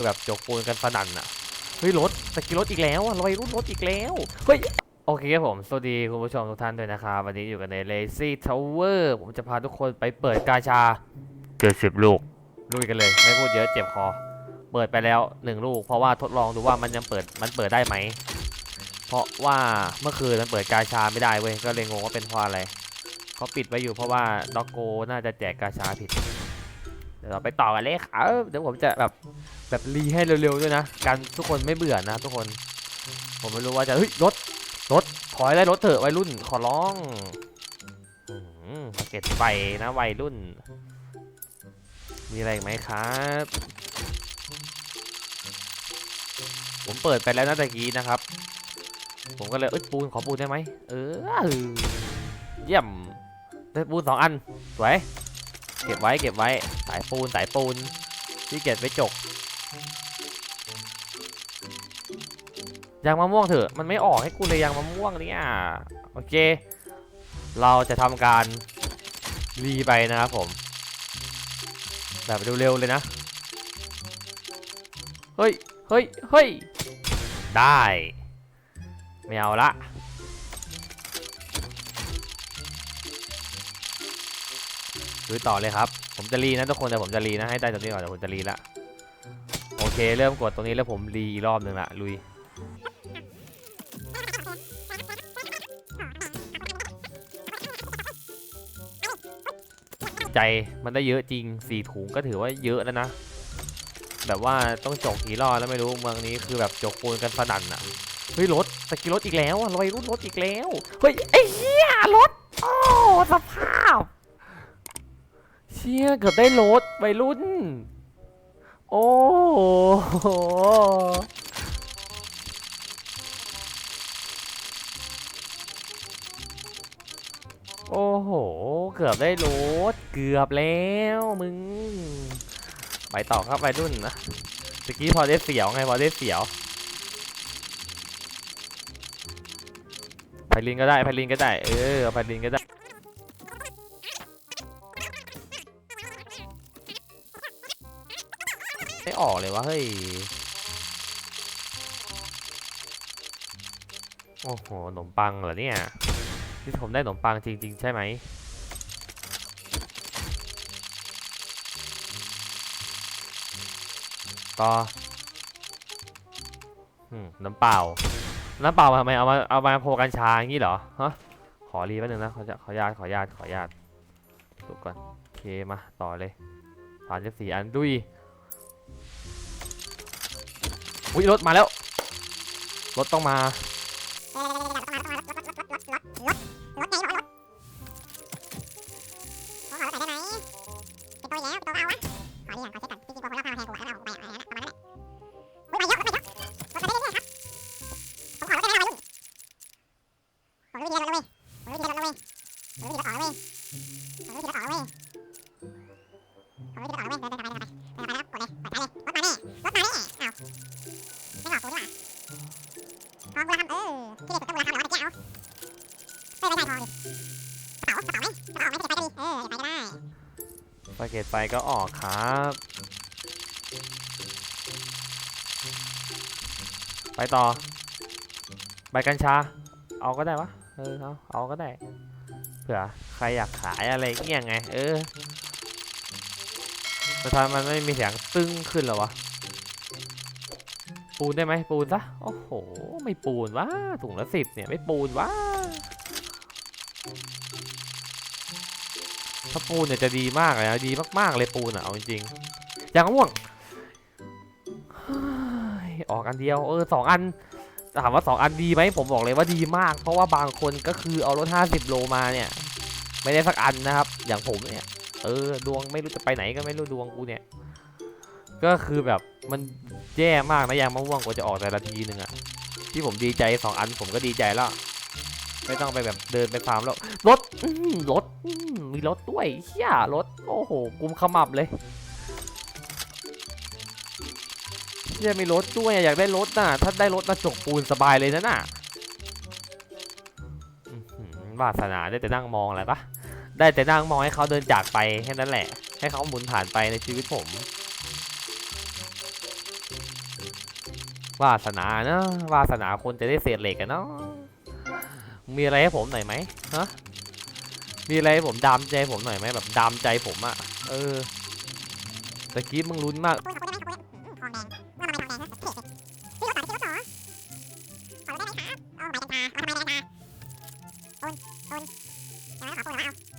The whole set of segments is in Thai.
คือแบบจกปูนกันสนั่นอะเฮ้ยรถสกิลรถอีกแล้วอะลอยรุ่นรถอีกแล้วเฮ้ยโอเคครับผม สวัสดีคุณผู้ชมทุกท่านด้วยนะครับ วันนี้อยู่กันใน Lazy Tower ผมจะพาทุกคนไปเปิดกาชาเจ็ดสิบลูกลุยกันเลย ไม่พูดเยอะเจ็บคอ เปิดไปแล้วหนึ่งลูก เพราะว่าทดลองดูว่ามันยังเปิดมันเปิดได้ไหม เพราะว่าเมื่อคืนมันเปิดกาชาไม่ได้เว้ย ก็เลยงงว่าเป็นเพราะอะไรเขาปิดไว้อยู่เพราะว่าด็อกโกน่าจะแจกกาชาผิด เดี๋ยวเราไปต่อกันเลยครับเดี๋ยวผมจะแบบ แบบรีให้เร็วๆด้วยนะกันทุกคนไม่เบื่อนะทุกคน ผมไม่รู้ว่าจะเฮ้ยรถรถถอยได้รถเถอะวัยรุ่นขอร้องอืมเก็ตไฟนะวัยรุ่น มีอะไรไหมครับ ผมเปิดไปแล้วนะตะกี้นะครับ ผมก็เลยเอ้ยปูนขอปูนได้ไหมเออเยี่ยมได้ปูนสองอันสวยเก็บไว้เก็บไว้สายปูนสายปูนที่เก็บไว้จก ยางมะม่วงเถอะ มันไม่ออกให้กูเลยยางมะม่วงเนี่ยโอเค เราจะทำการรีไปนะครับผม แบบเร็วๆเลยนะ เฮ้ย เฮ้ย เฮ้ย ได้ ไม่เอาละลุยต่อเลยครับ ผมจะรีนะทุกคนแต่ผมจะรีนะ ให้ได้ตรงนี้ก่อนเดี๋ยวผมจะรีละ โอเค เริ่มกดตรงนี้แล้วผมรีรอบหนึ่งละลุย ใจมันได้เยอะจริงสี่ถุงก็ถือว่าเยอะแล้วนะ แบบว่าต้องจกกี่รอบแล้วไม่รู้เมืองนี้คือแบบจกปูนกันสนั่นอะเฮ้ยรถสกิลรถอีกแล้วอะลอยรุ่นรถอีกแล้วเฮ้ยไอ้เหี้ยรถโอ้สภาพเชี่ยเกือบได้รถวัยรุ่น โอ้โหโอ้โห เกือบได้รถเกือบแล้วมึง ไปต่อครับวัยรุ่นนะตะกี้พอได้เสียวไงพอได้เสียวไพลินก็ได้ไพลินก็ได้ เออไพลินก็ได้ ออกเลยวะเฮ้ย โอ้โหขนมปังเหรอเนี่ย ที่ผมได้ขนมปังจริง ๆ ใช่ไหมต่ออืมน้ำเปล่า น้ำเปล่าทำไมเอามาเอามาโพกัญชาอย่างนี้เหรอฮะขอรีแป๊บนึงนะขอจะขอญาตขอญาตขอญาตดูก่อนโอเคมาต่อเลยสามสิบสี่อันดุย อุ้ยรถมาแล้ว รถต้องมา ไฟเกตไฟก็ออกครับ ไปต่อ ใบกัญชา เอาก็ได้วะเออเอาเอาก็ได้ เผื่อใครอยากขายอะไรเงี้ยไง เออแต่ทำไมมันไม่มีเสียงตึ้งขึ้นหรอวะ ปูนได้ไหมปูนซะ โอ้โห ไม่ปูนวะถุงละสิบเนี่ย ไม่ปูนวะ ถ้าปูนเนี่ยจะดีมากเลยนะดีมากๆเลยปูนอะเอาจริงๆอย่างม่วงออกอันเดียวเออสองอันถามว่าสองอันดีไหมผมบอกเลยว่าดีมาก เพราะว่าบางคนก็คือเอารถ50 โลมาเนี่ย ไม่ได้สักอันนะครับ อย่างผมเนี่ย เออดวงไม่รู้จะไปไหนก็ไม่รู้ดวงกูเนี่ย ก็คือแบบมันแย่มากนะยางมะม่วงกว่าจะออกแต่ละทีหนึ่งอะที่ผมดีใจสองอันผมก็ดีใจแล้ว ไม่ต้องไปแบบเดินไปฟาร์มแล้วรถรถมีรถด้วยเฮียรถโอ้โหกุมขมับเลยเฮียมีรถด้วยอยากได้รถน่ะถ้าได้รถมาจกปูนสบายเลยนะน่ะวาสนาได้แต่นั่งมองอะไรปะได้แต่นั่งมองให้เขาเดินจากไปแค่นั้นแหละ ให้เขาหมุนผ่านไปในชีวิตผมวาสนานะวาสนาคนจะได้เศษเหล็กกันเนาะ มีอะไรให้ผมหน่อยไหมฮะมีอะไรให้ผมดามใจผมหน่อยไหมแบบดามใจผมอะเออตะกี้มึงลุ้นมากปูนโอบคุณได้ไหมขอบคุณได้ไห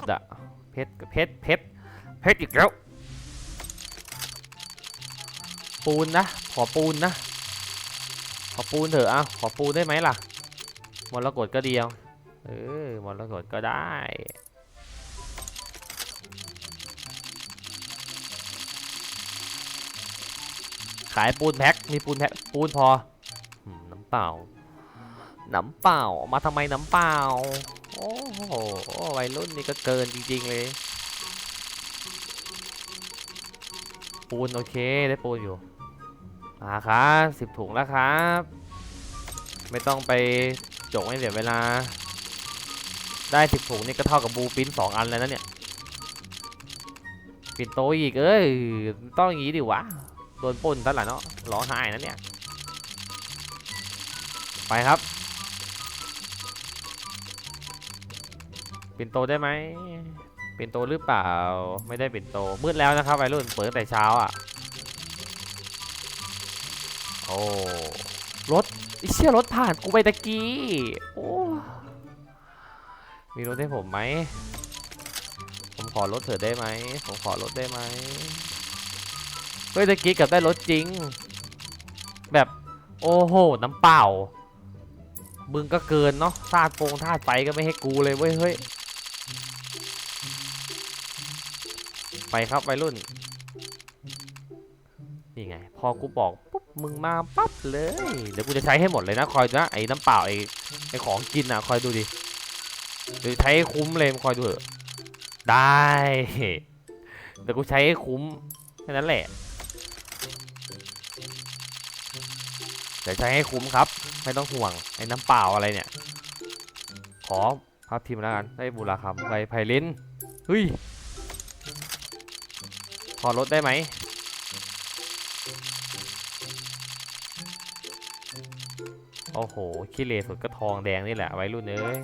เขาไม่ได้เพจดะเพชรเพชรเพชรเพชรอีกแล้ว ปูนนะ ขอปูนนะ ขอปูนเถอะอะขอปูนได้ไหมล่ะมรกตก็เดียวเออมรกตก็ได้ขายปูนแพ็ค มีปูนแพ็ค ปูนพอ น้ำเปล่า น้ำเปล่า มาทำไมน้ำเปล่า โอ้โหวัยรุ่นนี่ก็เกินจริง ๆ เลย ปูนโอเคได้ปูนอยู่มาครับสิบถุงแล้วครับ ไม่ต้องไปจกให้เสียเวลา ได้สิบถุงนี่ก็เท่ากับบูปินสองอันแล้วนะเนี่ยปินโตอีกเอ้ยต้องอย่างนี้ดิวะโดนปล้นซะละเนาะร้องไห้นะเนี่ย ไปครับ ปิ่นโตได้ไหมปิ่นโตหรือเปล่า ไม่ได้ปิ่นโต มืดแล้วนะครับวัยรุ่น เปิดตั้งแต่เช้าอะ โอ้ รถไอเชี่ยรถผ่านกูไปตะกี้ โอ้ มีรถให้ผมไหม ผมขอรถเถอะได้ไหม ผมขอรถได้ไหม เฮ้ยตะกี้กับได้รถจริง แบบโอ้โห น้ำเปล่า มึงก็เกินเนาะธาตุฟงธาตุไฟก็ไม่ให้กูเลยเว้ยเฮ้ย ไปครับวัยรุ่น นี่ไง พอกูบอกปุ๊บมึงมาปั๊บเลย เดี๋ยวกูจะใช้ให้หมดเลยนะ คอยดูนะไอ้น้ำเปล่าไอ้ไอ้ของกินอะ คอยดูดิเดี๋ยวใช้ให้คุ้มเลยคอยดูเถอะได้เดี๋ยวกูใช้ให้คุ้มแค่นั้นแหละเดี๋ยวใช้ให้คุ้มครับ ไม่ต้องห่วงไอ้น้ำเปล่าอะไรเนี่ย ขอพับทีมแล้วกันได้บุราคำไปไพลินเฮ้ย พอลดได้ไหม โอ้โหขี้เลสุดก็ทองแดงนี่แหละไว้รุ่นเอ้ย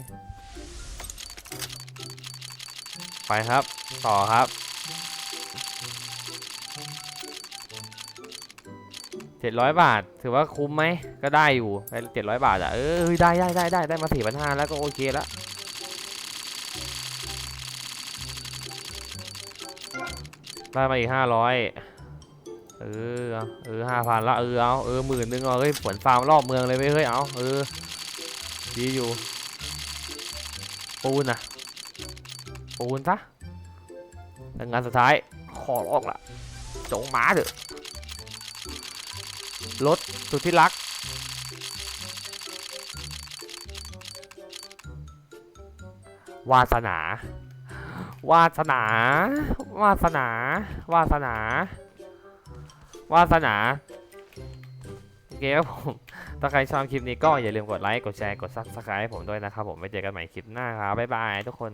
ไปครับ ต่อครับเจ็ดร้อยบาท ถือว่าคุ้มไหม ก็ได้อยู่ไปเจ็ดร้อยบาทอะ เออได้ได้ได้ได้ได้มาสี่พันห้าแล้วก็โอเคแล้ว ได้มาอีกห้าร้อยเออ เออห้าพันละเออเอาเออหมื่นหนึงเอาเฮ้ยผลฟาร์มรอบเมืองเลยเว้ยเฮ้ยเอาเออดีอยู่ ปูนอะปูนซะแล้วงานสุดท้าย ขอร้องละจงมาเถอะรถสุดที่รัก วาสนา วาสนา วาสนา วาสนา วาสนาโอเคครับผมถ้าใครชอบคลิปนี้ก็อย่าลืมกดไลค์ กดแชร์ กด subscribe ให้ผมด้วยนะครับผม ไว้เจอกันใหม่คลิปหน้าครับ บ๊ายบายทุกคน